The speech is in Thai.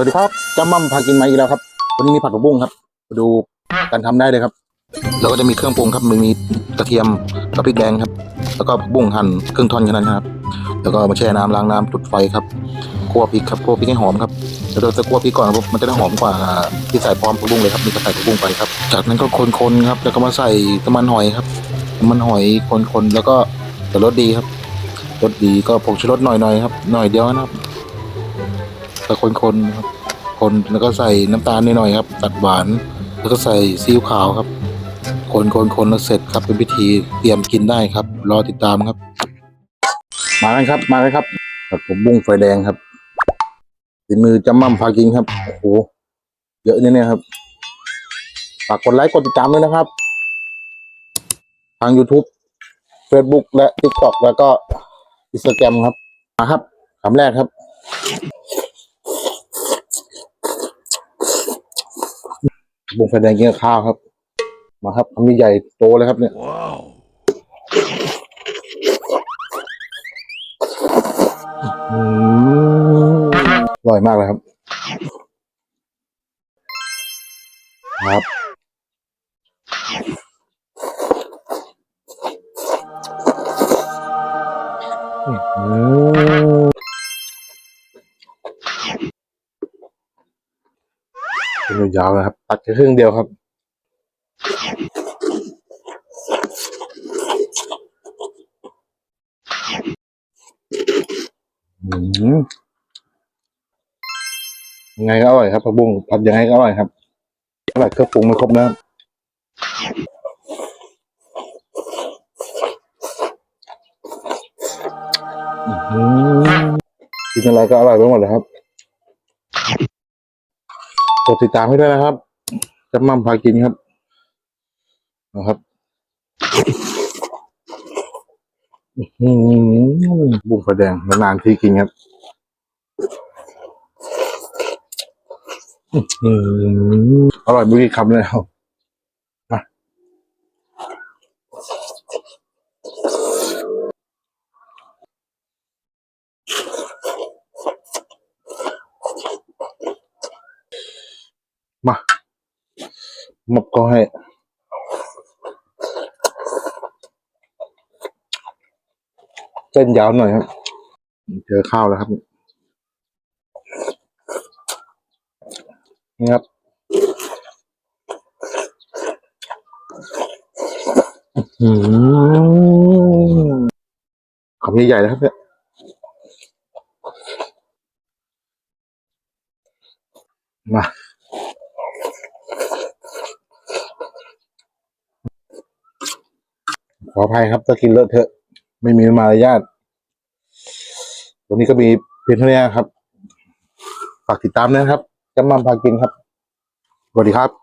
วัสดีครับจ้ำมั่มพากินมาอีกแล้วครับ วันนี้มีผัดผักบุ้งครับมาดูการทำได้เลยครับแล้วก็จะมีเครื่องปรุงครับมันมีกระเทียมกับพริกแดงครับ แล้วก็ผักบุ้งหั่นครึ่งท่อนแค่นั้นครับ แล้วก็มาแช่น้ำล้างน้ำจุดไฟครับคั่วพริกครับคั่วพริกให้หอมครับแล้วเราจะคั่วพริกก่อนครับมันจะได้หอมกว่าที่ใส่พร้อมผักบุ้งเลยครับนี่ก็ใส่ผักบุ้งไปครับ จากนั้นก็คนๆครับ แล้วก็มาใส่น้ำมันหอยครับน้ำมันหอยคนๆแล้วก็แต่รสดีครับรสดีก็ผงชูรสหน่อยๆครับหน่อยเดียวนะครับ แล้วคนๆครับคนแล้วก็ใส่น้ำตาลนิดหน่อยครับ ตัดหวาน แล้วก็ใส่ซีอิ๊วขาวครับ คนคนคนแล้วเสร็จครับเป็นพิธีเตรียมกินได้ครับ รอติดตามครับ มากันครับ มากันครับผัดผมบุ้งไฟแดงครับฝีมือจำมั่มพากินครับโอ้โหเยอะเนี่ยครับฝากกดไลค์กดติดตามด้วยนะครับ ทาง YouTube Facebook และ TikTok แล้วก็ Instagram ครับ มาครับคำแรกครับ บุ้งไฟแดงกินกับข้าวครับ มาครับคำนี้ใหญ่โตเลยครับเนี่ยอืมอร่อยมากเลยครับ ครับอืม เป็นยาวๆนะครับ ตัดแค่ครึ่งเดียวครับ ยังไงก็อร่อยครับผักบุ้งผัดยังไงก็อร่อยครับอร่อยเครื่องปรุงไม่ครบนะครับกินอะไรก็อร่อยไปหมดเลยครับ ดติดตามให้ด้วยนะครับจำมั่มพากินครับนะครับอือหือบุ้งไฟแดงนานๆที่กินครับอืมอร่อยไม่กี่คำเลยครับ มามับก็ให้ เส้นยาวหน่อยครับ เจอข้าวแล้วครับ นี่ครับอืมคำใหญ่ๆนะครับเนี่ยมา ขออภัยครับถ้ากินเลอะเทอะ ไม่มีมารยาทวันนี้ก็มีเพียงเท่านี้ครับ ฝากติดตามนะครับจำมั่มพากินครับสวัสดีครับ